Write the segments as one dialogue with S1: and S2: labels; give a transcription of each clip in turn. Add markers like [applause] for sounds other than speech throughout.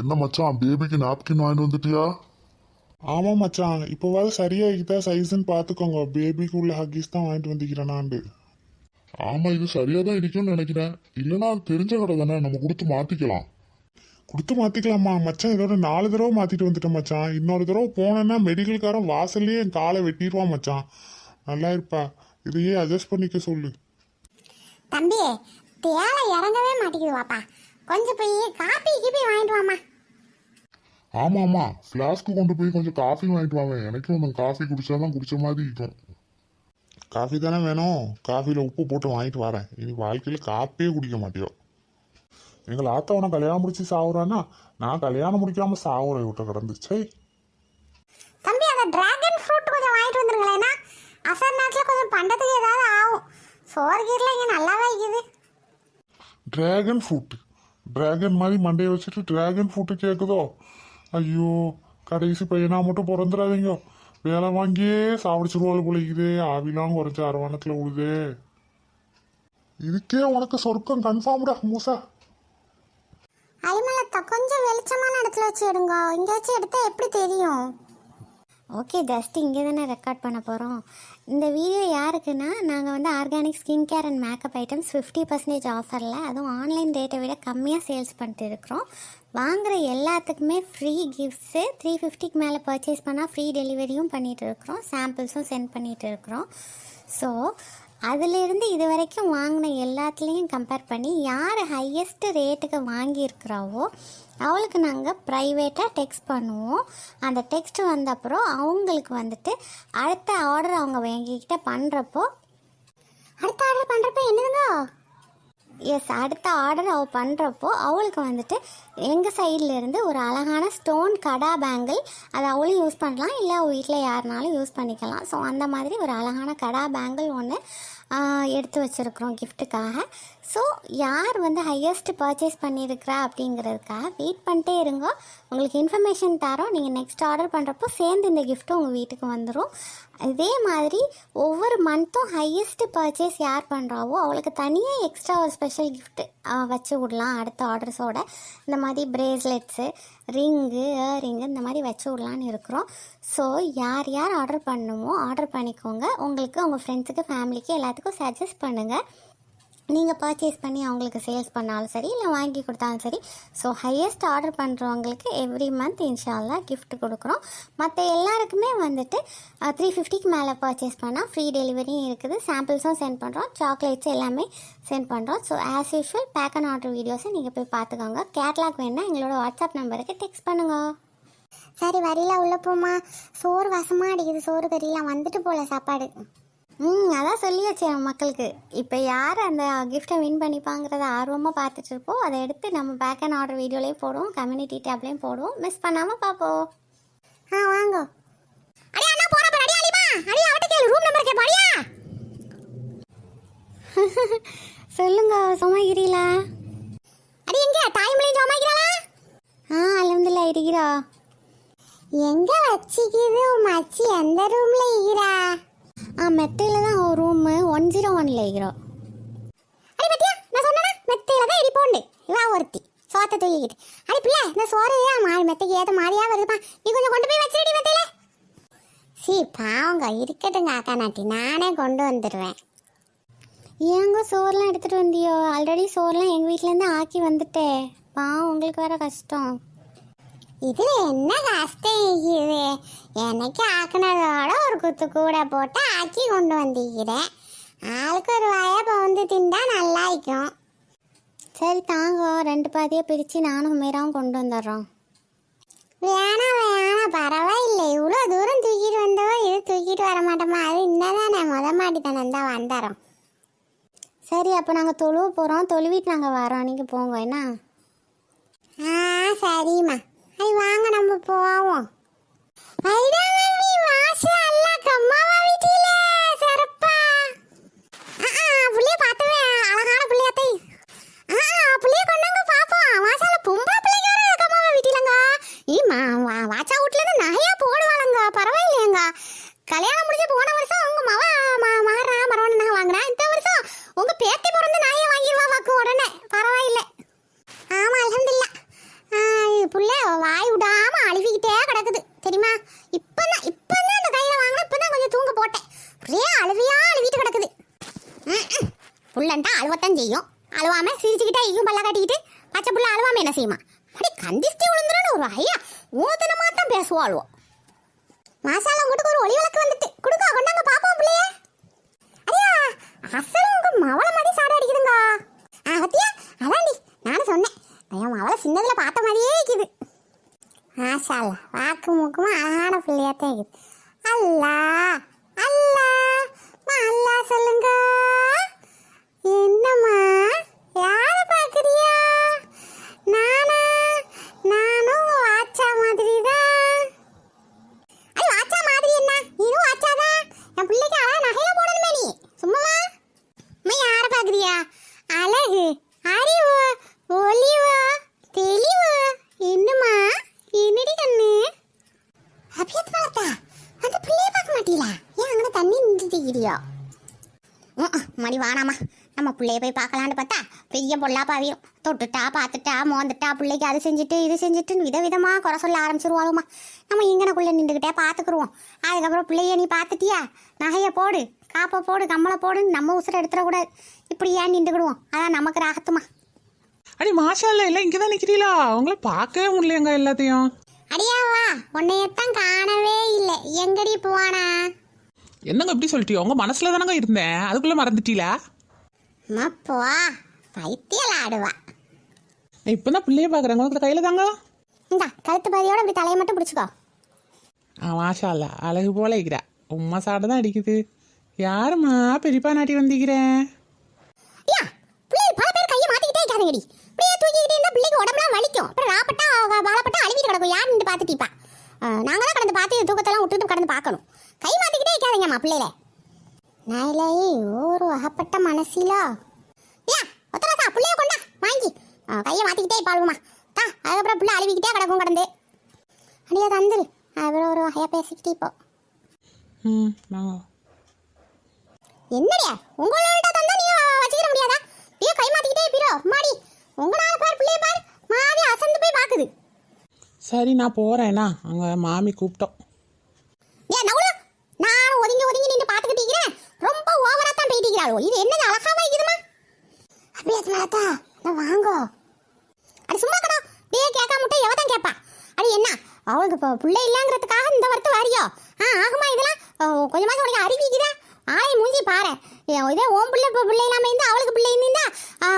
S1: என்ன மச்சான் பேபிக்கு நாப்கின் வாங்கிட்டு வந்துட்டியா?
S2: ஆமாம் மச்சான் இப்போவாது சரியாகிட்டா சைஸ்ன்னு பார்த்துக்கோங்க. பேபிக்கு உள்ள ஹக்கீஸ் தான் வாங்கிட்டு வந்துக்கிறேனாண்டு
S1: ஆமா இது சரியா தான் இருக்கும்னு நினைக்கிறேன். இல்லைன்னா தெரிஞ்ச கடை தானே நம்ம கொடுத்து மாத்திக்கலாம்.
S2: கொடுத்து மாற்றிக்கலாமா மச்சான் இதோட நாலு தடவை மாற்றிட்டு வந்துட்டேன் மச்சான். இன்னொரு தடவை போனேன்னா மெடிக்கல்காரன் வாசல்லையே என் காலை வெட்டிடுவான் மச்சான். நல்லா இருப்பா. இதையே அட்ஜஸ்ட் பண்ணிக்க சொல்லு.
S3: தம்பி தேலை இறங்கவே மாட்டேங்குது வாப்பா. கொஞ்சம் போய் காப்பி கீப்பி வாங்கிட்டு வாமா
S1: ஆமா ஆமா. ஃப்ளாஸ்க்கு கொண்டு போய் கொஞ்சம் காஃபி வாங்கிட்டு வாங்க எனக்கும் அந்த காஃபி குடிச்சாதான் குடிச்ச மாதிரி இருக்கும்.
S2: காஃபி தானே வேணும். காஃபியில் உப்பு போட்டு வாங்கிட்டு வரேன். இனி வாழ்க்கையில் காப்பியே குடிக்க மாட்டியோ? எங்கள் ஆத்தவனை கல்யாணம் முடிச்சு சாவுறான்னா நான் கல்யாணம் முடிக்காம சாவுறேன் விட்ட கிடந்து. சை
S3: தம்பி அந்த டிராகன் ஃப்ரூட் கொஞ்சம் வாங்கிட்டு வந்துருங்களேன்னா அசர் நேரத்தில் கொஞ்சம் பண்டத்துக்கு ஏதாவது ஆகும். சோறு கீரில் இங்கே நல்லாவே இருக்குது.
S2: டிராகன் ஃப்ரூட் டிராகன் மாதிரி மண்டையை வச்சுட்டு டிராகன் ஃப்ரூட்டு கேட்குதோ ஐயோ கடைசி பையனா மட்டும் பிறந்துடாதீங்க வேலை வாங்கியே சாப்பிடிச்சிருவாள் போலிக்குதே ஆவிலாம் குறைஞ்ச அரவாணத்தில் உழுதே. இதுக்கே உனக்கு சொர்க்கம் கன்ஃபார்ம்டா மூசா.
S3: அலிமலத்தை கொஞ்சம் வெளிச்சமான இடத்துல வச்சு எடுங்க. இங்கே வச்சு எடுத்தா எப்படி தெரியும்? ஓகே ஜஸ்ட் இங்கே தானே ரெக்கார்ட் பண்ண போகிறோம் இந்த வீடியோ யாருக்குன்னா நாங்கள் வந்து organic skin care and makeup items fifty percentage ஆஃபரில் அதுவும் ஆன்லைன் ரேட்டை விட கம்மியாக சேல்ஸ் பண்ணிட்டு இருக்கிறோம். வாங்குகிற எல்லாத்துக்குமே ஃப்ரீ கிஃப்ட்ஸு த்ரீ ஃபிஃப்டிக்கு மேலே பர்ச்சேஸ் பண்ணால் ஃப்ரீ டெலிவரியும் பண்ணிகிட்டு இருக்கிறோம் சாம்பிள்ஸும் சென்ட் பண்ணிகிட்டு இருக்கிறோம். ஸோ அதிலிருந்து இது வரைக்கும் வாங்கின எல்லாத்துலேயும் கம்பேர் பண்ணி யார் ஹையஸ்ட் ரேட்டுக்கு வாங்கியிருக்கிறாவோ அவளுக்கு நாங்கள் ப்ரைவேட்டாக டெக்ஸ்ட் பண்ணுவோம். அந்த டெக்ஸ்ட் வந்த அப்புறம் அவங்களுக்கு வந்துட்டு அடுத்த ஆர்டர் அவங்க எங்ககிட்ட பண்ணுறப்போ அடுத்த ஆர்டர் பண்ணுறப்போ என்னதுங்க? எஸ் அடுத்த ஆர்டர் அவள் பண்ணுறப்போ அவளுக்கு வந்துட்டு எங்கள் சைட்லேருந்து ஒரு அழகான ஸ்டோன் கடா பேங்கிள் அதை அவளும் யூஸ் பண்ணலாம். இல்லை அவள் வீட்டில் யாருனாலும் யூஸ் பண்ணிக்கலாம். ஸோ அந்த மாதிரி ஒரு அழகான கடா பேங்கிள் ஒன்று எடுத்து வச்சுருக்குறோம் கிஃப்ட்டுக்காக ஸோ யார் வந்து ஹையஸ்ட் பர்ச்சேஸ் பண்ணியிருக்கிறா அப்படிங்கிறதுக்காக வெயிட் பண்ணிட்டே இருங்க. உங்களுக்கு இன்ஃபர்மேஷன் தரோம். நீங்கள் நெக்ஸ்ட் ஆர்டர் பண்ணுறப்போ சேர்ந்து இந்த கிஃப்ட்டும் உங்கள் வீட்டுக்கு வந்துடும் இதே மாதிரி ஒவ்வொரு மந்த்தும் ஹையஸ்ட் பர்ச்சேஸ் யார் பண்ணுறாவோ அவளுக்கு தனியாக எக்ஸ்ட்ரா ஒரு ஸ்பெஷல் கிஃப்ட்டு வச்சு விடலாம் அடுத்த ஆர்டர்ஸோட இந்த மாதிரி பிரேஸ்லெட்ஸு ரிங்கு இயரிங்கு இந்த மாதிரி வச்சு விடலான்னு இருக்கிறோம். ஸோ யார் யார் ஆர்டர் பண்ணுமோ ஆர்டர் பண்ணிக்கோங்க. உங்களுக்கு உங்கள் ஃப்ரெண்ட்ஸுக்கு ஃபேமிலிக்கு எல்லாத்துக்கும் சஜஸ்ட் பண்ணுங்கள் நீங்கள் பர்ச்சேஸ் பண்ணி அவங்களுக்கு சேல்ஸ் பண்ணாலும் சரி இல்லை வாங்கி கொடுத்தாலும் சரி ஸோ ஹையஸ்ட் ஆர்டர் பண்ணுறவங்களுக்கு எவ்ரி மந்த் இன்ஷால்லா கிஃப்ட் கொடுக்குறோம். மற்ற எல்லாருக்குமே வந்துட்டு த்ரீ ஃபிஃப்டிக்கு மேலே பர்ச்சேஸ் பண்ணால் ஃப்ரீ டெலிவரியும் இருக்குது. சாம்பிள்ஸும் சென்ட் பண்ணுறோம் சாக்லேட்ஸ் எல்லாமே சென்ட் பண்ணுறோம் so as usual pack and order வீடியோஸை நீங்கள் போய் பார்த்துக்கோங்க. கேட்லாக் வேணால் எங்களோட வாட்ஸ்அப் நம்பருக்கு டெக்ஸ்ட் பண்ணுங்க. சரி வரியில உள்ள போமா சோறு வசமாக அடிக்குது. சோறு கறியெல்லாம் வந்துட்டு போல சாப்பாடு. ம் அதான் சொல்லியாச்சு நம்ம மக்களுக்கு. இப்போ யார் அந்த கிஃப்ட்டை வின் பண்ணிப்பாங்கிறத ஆர்வமாக பார்த்துட்டு இருப்போம். அதை எடுத்து நம்ம பேக் அண்ட் ஆர்டர் வீடியோலேயும் போடுவோம். கம்யூனிட்டி டேப்லேயும் போடுவோம். மிஸ் பண்ணாமல் பார்ப்போம். ஆ வாங்க. அடியா அண்ணா போற பாரு அடியா அலிமா அடி அவட்ட கேளு. ரூம் நம்பர் கேப்பா. [laughs] சொல்லுங்க சோமாகிரிலா அடி எங்க? தாய்மொழி சோமாகிரலா ஆ அலமதுல்லா இருக்கிறா. எங்க வச்சிக்கிது மச்சி? எந்த ரூம்ல இருக்கிறா? ஆ மெத்தையில் தான் ஒரு ரூமு ஒன் ஜீரோ ஒன்ல இருக்கிறோம் அடி பத்தியா நான் சொன்னேன்? மெத்தையில் தான் இடிப்போண்டு. இவா ஒருத்தி. சோத்தை தூக்கிக்கிட்டு. அடி பிள்ளை இந்த சோறு மாறி மெத்தைக்கு ஏற்ற மாதிரியா வருதுப்பா. நீ கொஞ்சம் கொண்டு போய் வச்சிருடி மெத்தையில. சீ பாவங்க இருக்கட்டுங்க அக்கா நாட்டி. நானே கொண்டு வந்துடுவேன் ஏங்க சோறுலாம் எடுத்துகிட்டு வந்தியோ? ஆல்ரெடி சோறுலாம் எங்கள் வீட்டிலேருந்து ஆக்கி வந்துட்டே. பாவம் உங்களுக்கு வேற கஷ்டம். இதுல என்ன கஷ்டம் இருக்குது எனக்கு ஆக்குனதோட ஒரு குத்து கூட போட்டு ஆக்கி கொண்டு வந்திருக்கிறேன் ஆளுக்கு ஒரு வாயா பவுந்து திண்டா நல்லா இருக்கும் சரி தாங்க ரெண்டு பாதியாக பிரித்து நானும் மீராவும் கொண்டு வந்துடுறோம் வேணாம் வேணாம் பரவாயில்லை இவ்வளோ தூரம் தூக்கிட்டு வந்தோம் இது தூக்கிட்டு வர மாட்டோமா அது இன்னதானே முத மாடி தானே தான் வந்துடுறோம் சரி அப்போ நாங்கள் தொழுவ போகிறோம் தொழுவிட்டு நாங்கள் வரோம் நீங்கள் போங்க என்ன ஆ சரிம்மா ஐ வாங்க நம்ம போவோம். ஐடா மம்மி வாசா அல்லாஹ் கம்மாவா வீட்டில சிறப்பா ஆ ஆ புள்ளைய பார்த்தவே அழகான புள்ளையாத்தை ஆ ஆ புள்ளைய கொண்டாங்க பாப்போம் மாஷால பொம்பளை பிள்ளைங்க வர கம்மாவா வீட்டிலங்க ஈ மா வா- வாச்சா வீட்ல இருந்து நகையா போடுவாளுங்க பரவாயில்லையங்க கல்யாணம் முடிஞ்சு போன வருஷம் உங்க மவ ம- மகரா மரவன் நகை வாங்கினா இந்த வருஷம் உங்க பேத்தி பிறந்து நகையை வாங்கிடுவா வாக்கு உடனே பரவாயில்லை ஆமா அல்ஹம்துலில்லாஹ் ஆ, இது புள்ள
S4: அழுவாம சிரிச்சுக்கிட்டே ஐயும் பல்லா காட்டிக்கிட்டு பச்சை புள்ள அழுவாம என்ன செய்யுமா? அப்படி கந்திஸ்டி விழுந்துருன்னு ஒரு ஐயா ஊத்தனமா தான் அழுவோம் மாசாலம் வீட்டுக்கு ஒரு ஒளி விளக்கு வந்துட்டு. கொடுக்கா கொண்டாங்க பாப்போம் பிள்ளைய. ஐயா அசல் உங்க மவள மாதிரி சாட அடிக்குதுங்க. ஆ பத்தியா அதாண்டி நானும் சொன்னேன். ஐயா மவளை சின்னதுல பார்த்த மாதிரியே இருக்குது. மாசால வாக்கு மூக்குமா அழகான பிள்ளையாத்தான் இருக்குது. அல்லா அல்லா அல்லா சொல்லுங்க. என்னம்மா யார பாக்குறியா நானா நானும் உங்க வாச்சா மாதிரி தான் அது வாச்சா மாதிரி என்ன நீனும் வாச்சாதான் என் பிள்ளைக்கு அழகா நகையில போடணுமே நீ சும்மாவா அம்மா யார பாக்குறியா அழகு அறிவு ஒளிவு தெளிவு என்னம்மா என்னடி கண்ணு அபியத் பார்த்தா அந்த பிள்ளைய பார்க்க மாட்டீங்களா ஏன் அங்கே தண்ணி நின்றுட்டிக்கிறியோ மடி வானாமா பிள்ளைய போய் பார்க்கலான்னு பார்த்தா பெரிய பொல்லா பாவியும். தொட்டுட்டா பார்த்துட்டா மோந்துட்டா பிள்ளைக்கு அது செஞ்சுட்டு இது செஞ்சுட்டு விதவிதமாக குறை சொல்ல ஆரம்பிச்சிருவாளுமா. நம்ம இங்கனக்குள்ளே நின்றுக்கிட்டே பார்த்துக்குருவோம். அதுக்கப்புறம் பிள்ளைய நீ பார்த்துட்டியா? நகையை போடு காப்பை போடு கம்மலை போடுன்னு நம்ம உசுரை எடுத்துடக்கூடாது. இப்படி ஏன் நின்றுக்கிடுவோம்? அதான் நமக்கு ராகத்துமா.
S5: அடி மாஷா இல்ல எல்லாம் இங்கே தான் நிற்கிறீங்களா உங்களை பார்க்கவே முடியலங்க எல்லாத்தையும்.
S4: அடியாவா உன்னையத்தான் காணவே இல்லை. எங்கடி போவானா?
S5: என்னங்க இப்படி சொல்லிட்டியோ? உங்க மனசுல தானங்க இருந்தேன். அதுக்குள்ள மறந்துட்டீங்களா
S4: மப்பா பைத்தியல் ஆடுவா.
S5: நான் இப்போ தான் பிள்ளைய பார்க்குறேன் உங்களுக்கு கையில் தாங்க?
S4: இந்தா கழுத்து பாதியோட இப்படி தலையை மட்டும் பிடிச்சிக்கோ.
S5: ஆ மாஷா இல்ல அழகு போல இருக்கிறா. உம்மா சாட்டை தான் அடிக்குது. யாரும்மா பெரியப்பா நாட்டி வந்திக்கிறேன்
S4: ஐயா பிள்ளைகள் பல பேர் கையை மாத்திக்கிட்டே இருக்காதுங்கடி இப்படியே தூக்கிக்கிட்டே இருந்தா பிள்ளைக்கு உடம்புலாம் வலிக்கும். அப்புறம் ராப்பட்டா வாழப்பட்டா அழுவிட்டு கிடக்கும். யார் நின்று பார்த்துட்டீப்பா நாங்க தான் கடந்து பார்த்து தூக்கத்தெல்லாம் விட்டுட்டு கடந்து பார்க்கணும். கை மாத்திக்கிட்டே இருக்காதீங்கம்மா பிள்ளைல நாயிலே ஒரு அகப்பட்ட மனசிலா? ஐயா ஒத்தரசா பிள்ளைய கொண்டா வாங்கி. ஆ, கையை மாத்திக்கிட்டே பாழுமா தா அதுக்கப்புறம் பிள்ளை அழுவிக்கிட்டே கிடக்கும் கடந்து. அடியா தந்துரு அப்புறம் ஒரு வகையா பேசிக்கிட்டே இப்போ.
S5: ம்
S4: என்னடியா? உங்களோட தந்தா நீங்க வச்சுக்கிற முடியாதா? நீ கை மாத்திக்கிட்டே இருப்பீரோ மாடி. உங்களால பார் பிள்ளைய பார். மாவி அசந்து போய் பாக்குது.
S5: சரி நான் போகிறேண்ணா அங்கே மாமி கூப்பிட்டோம்.
S4: தான் இது என்னது? அழகா வைக்குதுமா அப்படியே மாத்தா நான் வாங்கோ. அடி சும்மா கடா டே கேட்காம முட்டை எவதான் கேட்பா அடி என்ன? அவளுக்கு இப்போ பிள்ளை இல்லைங்கிறதுக்காக இந்த வரத்து வாரியோ? ஆ ஆகுமா இதெல்லாம்? அஹ், கொஞ்சமாச்சும் உனக்கு அறிவிக்குதா ஆளை மூஞ்சி பாரு. இதே உன் பிள்ளை இப்போ பிள்ளை இல்லாமல் இருந்தால் அவளுக்கு பிள்ளை இருந்தா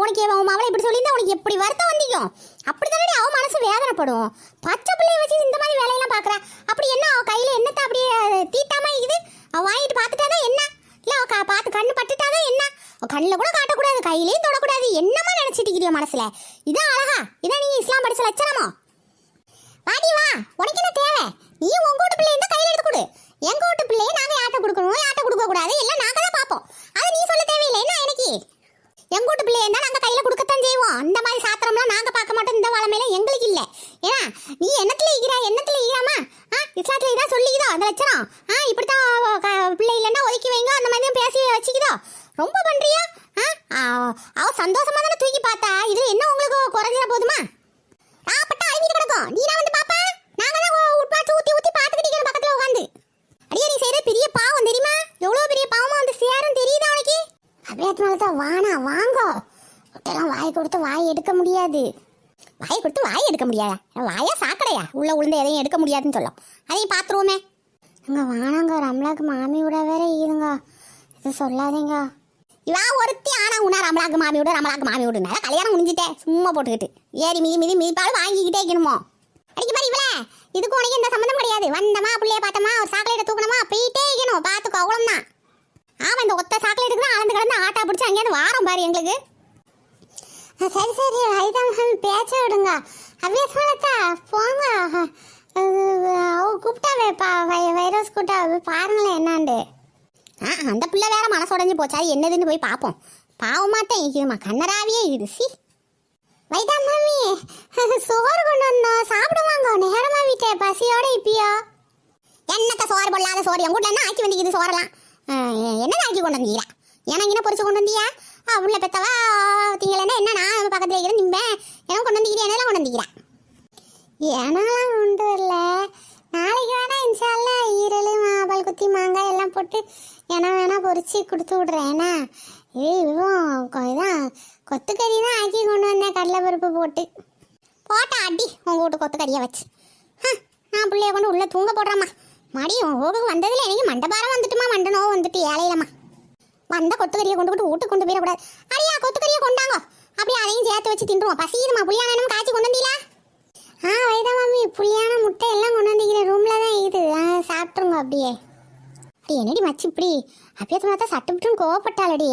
S4: உனக்கு உன் அவளை இப்படி சொல்லியிருந்தா உனக்கு எப்படி வருத்தம் வந்திக்கும்? அப்படி தானே அவன் மனசு வேதனைப்படும்? பச்சை பிள்ளைய வச்சு இந்த மாதிரி வேலையெல்லாம் பார்க்குறேன் அப்படி என்ன அவ கையில் என்னத்தை அப்படியே தீட்டாமல் இருக்குது அவ வாங்கிட்டு பார்த்துட்டாதான் என்ன இல்லை அவ கா- பார்த்து கண்ணு பட்டுட்டாதான் என்ன அவ கண்ணில் கூட காட்டக்கூடாது கையிலையும் தொடக்கூடாது. என்னமா நினைச்சிட்டு இருக்கிறியோ மனசுல? இதான் அழகா. இதான் நீ இஸ்லாம் படிச்ச லட்சணமோ? வாடி வா. உனக்கு என்ன தேவை? நீ உங்க வீட்டு பிள்ளைய இருந்தா கையில எடுத்து கொடு. எங்க வீட்டு பிள்ளைய நாங்க யார்ட்ட கொடுக்கணும்? யார்ட்ட கொடுக்க கூடாது எல்லாம் நாங்க தான் பார்ப்போம். அது நீ சொல்ல தேவையில்லை. என்ன எனக்கு? எங்க வீட்டு பிள்ளைய இருந்தா நாங்க கையில கொடுக்கத்தான் செய்வோம். அந்த மாதிரி சாத்திரம்லாம் நாங்க பார்க்க மாட்டோம். இந்த வளமையில எங்களுக்கு இல்லை. ஏன்னா நீ என்னத்துல ஈகிற என்னத்துல ஈகிறாமா ஆ இஸ்லாத்துல இதான் சொல்லிக்குதோ அந்த லட்சணம் ஆ இப்படித்தான் அவ- க- பிள்ளை இல்லைன்னா ஒதுக்கி வைங்க அந்த மாதிரி தான் பேசி வச்சுக்குதோ ரொம்ப பண்றியா ஆ ஆ, அவ சந்தோஷமா தானே தூக்கி பார்த்தா இதுல என்ன உங்களுக்கு குறைஞ்சிட போதுமா ராப்பட்டா அழுவிட்டு கிடக்கும் நீ வந்து பாப்பா நாங்க தான் உட்பாச்சு ஊத்தி ஊத்தி பாத்துக்கிட்டு இருக்கிறோம் பக்கத்துல உட்காந்து அடியே நீ செய்யற பெரிய பாவம் தெரியுமா எவ்வளவு பெரிய பாவமா வந்து சேரும் தெரியுதா உனக்கு அப்படியே தான் வானா வாங்கோ ஒட்டெல்லாம் வாய் கொடுத்து வாய் எடுக்க முடியாது. வாய் கொடுத்து வாய் எடுக்க முடியாதா? வாயா சாக்கடையா? உள்ள உளுந்து எதையும் எடுக்க முடியாதுன்னு சொல்லும். அதையும் பார்த்துருவோமே. அங்க வானாங்க ரம்லாக்கு மாமியோட வேற இருங்க இது சொல்லாதீங்க. இவா ஒருத்தி ஆனா உனா ரமலாக்கு மாமி விடு ரமலாக்கு மாமி கல்யாணம் முடிஞ்சிட்டே சும்மா போட்டுக்கிட்டு. ஏறி மிதி மிதி மிதிப்பாலும் வாங்கிக்கிட்டே இருக்கணுமோ? அடிக்க மாதிரி இவளே. இதுக்கு உனக்கு எந்த சம்மந்தம் கிடையாது. வந்தமா பிள்ளைய பார்த்தமா ஒரு சாக்லேட்டை தூக்கணுமா போயிட்டே இருக்கணும். பார்த்துக்கோ அவ்வளோதான் ஆமாம் இந்த ஒத்த சாக்லேட்டுக்கு தான் அளந்து கிடந்து ஆட்டா பிடிச்சி அங்கேயிருந்து வாரம் பாரு எங்களுக்கு. சரி சரி வயதான் பேச்ச விடுங்க. அப்படியே சொல்லத்தா போங்க. கூப்பிட்டாவே பா வைரஸ் கூப்பிட்டா பாருங்களேன் என்னாண்டு. ஆ அந்த பிள்ளை வேற மனசு உடஞ்சி போச்சா என்னதுன்னு போய் பார்ப்போம் பாவமாட்டேன். இருக்குதுமா கண்ணராவியே இருக்குது சி. வைதா மாமி [laughs] சோறு கொண்டு வந்தோம் சாப்பிடுவாங்க. நேரமா வீட்டே பசியோட இப்பியோ? என்னத்த சோறு பொல்லாத சோறு? என் வீட்டில் என்ன ஆக்கி வந்திக்குது சோறலாம் ஆ, ஆக்கி கொண்டு வந்தீங்களா? எனக்கு என்ன பொறிச்சு கொண்டு வந்தியா? ஆ, உள்ள பெத்தவா பக்கத்தில் இருந்து நிம்பேன் எனக்கு கொண்டு வந்துக்கிறேன் என்னெல்லாம் கொண்டு வந்துக்கிறேன் ஏனாலாம் கொண்டு வரல? நாளைக்கு வேணா இன்ஷால்லா ஈரல் மாபால் குத்தி மாங்காய் எல்லாம் போட்டு ஏன்னா வேணா பொறிச்சு கொடுத்து விட்றேன். ஏன்னா இது இவன் இதான் கொத்துக்கறி தான் ஆக்கி கொண்டு வந்தேன் கடலைப்பருப்பு போட்டு. போட்டா அடி உங்கள் வீட்டு கொத்துக்கறியை வச்சு. நான் பிள்ளைய கொண்டு உள்ளே தூங்க போடுறேம்மா. மடி உன் வீட்டுக்கு வந்ததில் எனக்கு மண்டபாரம் வந்துட்டுமா? மண்ட நோவு வந்துட்டு ஏழையிலம்மா. வந்த கொத்துக்கறியை கொண்டு கொண்டு வீட்டுக்கு கொண்டு போயிடக்கூடாது. அடியா கொத்துக்கறியை கொண்டாங்க. அப்படியே அதையும் சேர்த்து வச்சு தின்றுவோம். பசியுதுமா புளியா காய்ச்சி கொண்டு வந்தீங்களா? ஆ வைதா மாமி. புளியான முட்டை எல்லாம் கொண்டு வந்தீங்களே. ரூமில் தான் இருக்குது. ஆ சாப்பிட்ருங்க அப்படியே. அப்படி என்னடி மச்சி இப்படி? அப்படியே பார்த்தா சட்டுப்பிட்டுன்னு கோவப்பட்டாளடி.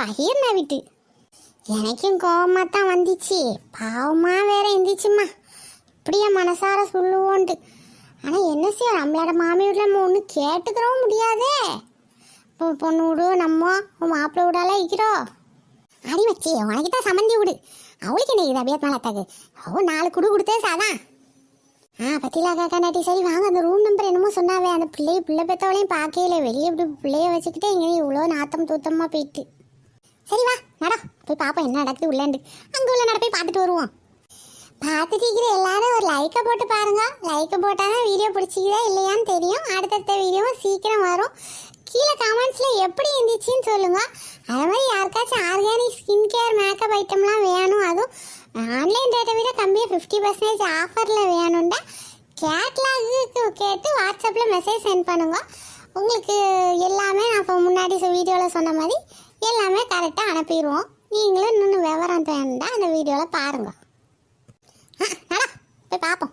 S4: பகிர்னா விட்டு. எனக்கும் கோவமாக தான் வந்துச்சு. பாவமாக வேற இருந்துச்சும்மா இப்படியே மனசார சொல்லுவோன்ட்டு. ஆனால் என்ன செய்ய? நம்மளோட மாமி வீட்டில் நம்ம ஒன்றும் கேட்டுக்கிறவும் முடியாதே. இப்போ பொண்ணு விடு நம்ம உன் மாப்பிள்ளை விடால இருக்கிறோம். அடி வச்சு உனக்கு தான் சம்மந்தி விடு. அவளுக்கு என்ன இது அபியத் மேலத்தாக்கு அவ நாலு குடு கொடுத்தே சாதான் ஆ பத்திலா காக்கா நாட்டி சரி வாங்க. அந்த ரூம் நம்பர் என்னமோ சொன்னாவே அந்த பிள்ளைய பிள்ளை பெற்றவளையும் பார்க்கல வெளியே இப்படி பிள்ளைய வச்சுக்கிட்டே எங்கே இவ்வளோ நாத்தம் தூத்தமாக போயிட்டு. சரி வா நட. போய் பார்ப்போம் என்ன நடக்குது உள்ளேண்டு அங்கே உள்ள நட போய் பார்த்துட்டு வருவோம். பார்த்துட்டு எல்லாரும் ஒரு லைக்கை போட்டு பாருங்க. லைக்கை போட்டால் தான் வீடியோ பிடிச்சிக்கிறா இல்லையான்னு தெரியும். அடுத்தடுத்த வீடியோவும் சீக்கிரம் வரும். கீழே கமெண்ட்ஸில் எப்படி இருந்துச்சுன்னு சொல்லுங்கள் அதே மாதிரி யாருக்காச்சும் ஆர்கானிக் ஸ்கின் கேர் மேக்கப் ஐட்டம்லாம் வேணும். அதுவும் ஆன்லைன் ரேட்டை விட கம்மியாக ஃபிஃப்டி பர்சன்டேஜ் ஆஃபரில் வேணும்டா. கேட்லாக்கு கேட்டு வாட்ஸ்அப்பில் மெசேஜ் சென்ட் பண்ணுங்க. உங்களுக்கு எல்லாமே நான் இப்போ முன்னாடி வீடியோவில் சொன்ன மாதிரி எல்லாமே கரெக்டாக அனுப்பிடுவோம். நீங்களும் இன்னும் விவரம் வேண்டாம் அந்த வீடியோவில் பாருங்கள் ஆ போய் பார்ப்போம்.